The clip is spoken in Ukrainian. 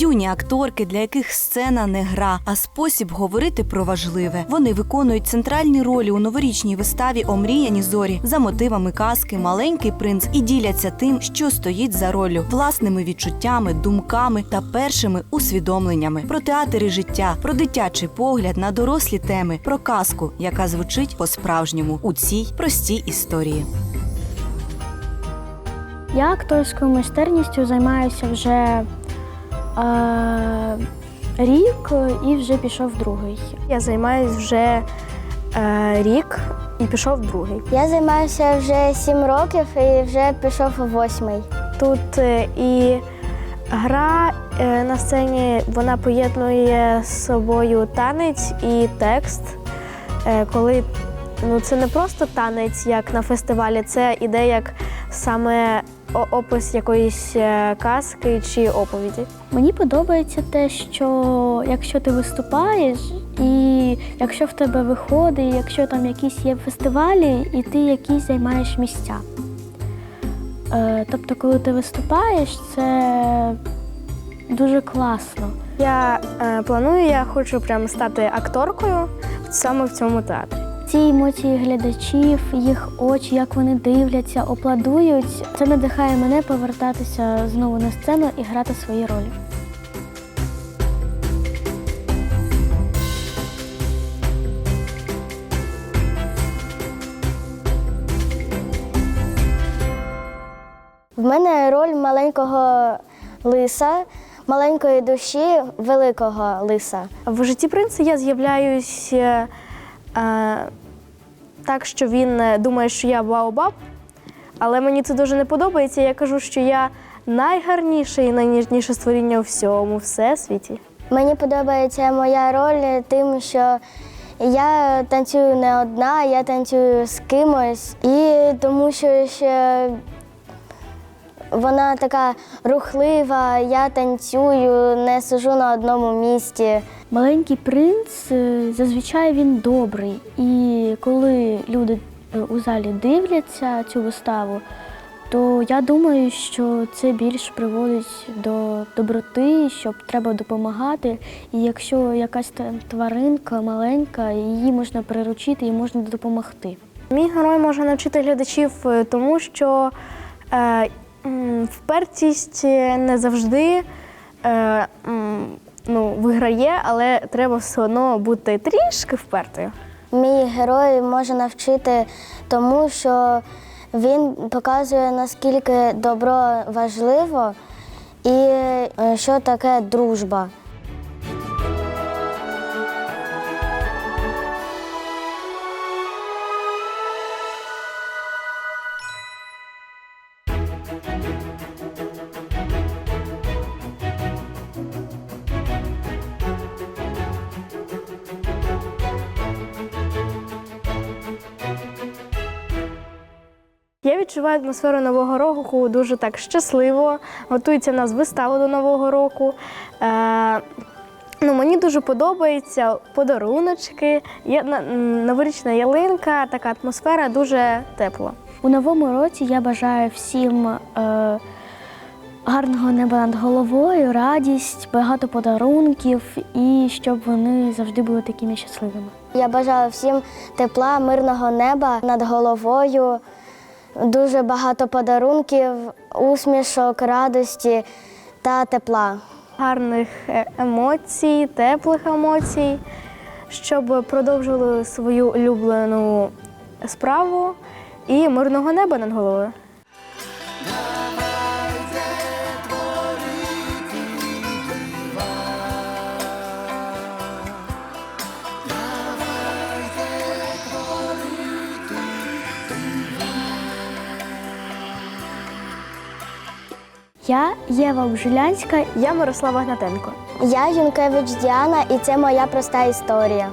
юні акторки, для яких сцена не гра, а спосіб говорити про важливе. Вони виконують центральні ролі у новорічній виставі Омріяні зорі за мотивами казки Маленький принц і діляться тим, що стоїть за роллю, власними відчуттями, думками та першими усвідомленнями про театр життя, про дитячий погляд на дорослі теми, про казку, яка звучить по-справжньому у цій простій історії. Я акторською майстерністю займаюся вже рік і вже пішов другий. Я займаюся вже е, рік і пішов другий. Я займаюся вже сім років і вже пішов восьмий. Тут е, і гра е, на сцені вона поєднує з собою танець і текст. Е, Коли ну, це не просто танець, як на фестивалі, це іде як саме опис якоїсь е, казки чи оповіді. Мені подобається те, що якщо ти виступаєш, і якщо в тебе виходить, якщо там якісь є фестивалі, і ти якісь займаєш місця. Е, тобто, коли ти виступаєш, це дуже класно. Я е, планую, я хочу прям стати акторкою саме в цьому театрі. Ці емоції глядачів, їх очі, як вони дивляться, опладують, це надихає мене повертатися знову на сцену і грати свої ролі. В мене роль маленького лиса, маленької душі, великого лиса. В житті принца я з'являюсь е, е, так, що він е, думає, що я Баобаб, але мені це дуже не подобається. Я кажу, що я найгарніше і найніжніше створіння у всьому всесвіті. Мені подобається моя роль тим, що я танцюю не одна, я танцюю з кимось, і тому що ще вона така рухлива, я танцюю, не сижу на одному місці. Маленький принц е, зазвичай він добрий. І коли люди е, у залі дивляться цю виставу, то я думаю, що це більш приводить до доброти, що треба допомагати. І якщо якась тваринка маленька, її можна приручити і можна допомогти. Мій герой може навчити глядачів е, тому, що е, впертість е, не завжди е, ну, виграє, але треба все одно бути трішки впертою. Мій герой може навчити тому, що він показує, наскільки добро важливо і е, що таке дружба. Я відчуваю атмосферу Нового року дуже так щасливо. Готується в нас вистава до Нового року. Е, ну, мені дуже подобаються подаруночки, є новорічна ялинка, така атмосфера дуже тепла. У новому році я бажаю всім е, гарного неба над головою, радість, багато подарунків і щоб вони завжди були такими щасливими. Я бажаю всім тепла, мирного неба над головою, дуже багато подарунків, усмішок, радості та тепла. Гарних е, емоцій, теплих емоцій, щоб продовжили свою улюблену справу і мирного неба над головою. Я Єва Бжилянська. Я Мирослава Гнатенко. Я Юнкевич Діана, і це моя проста історія.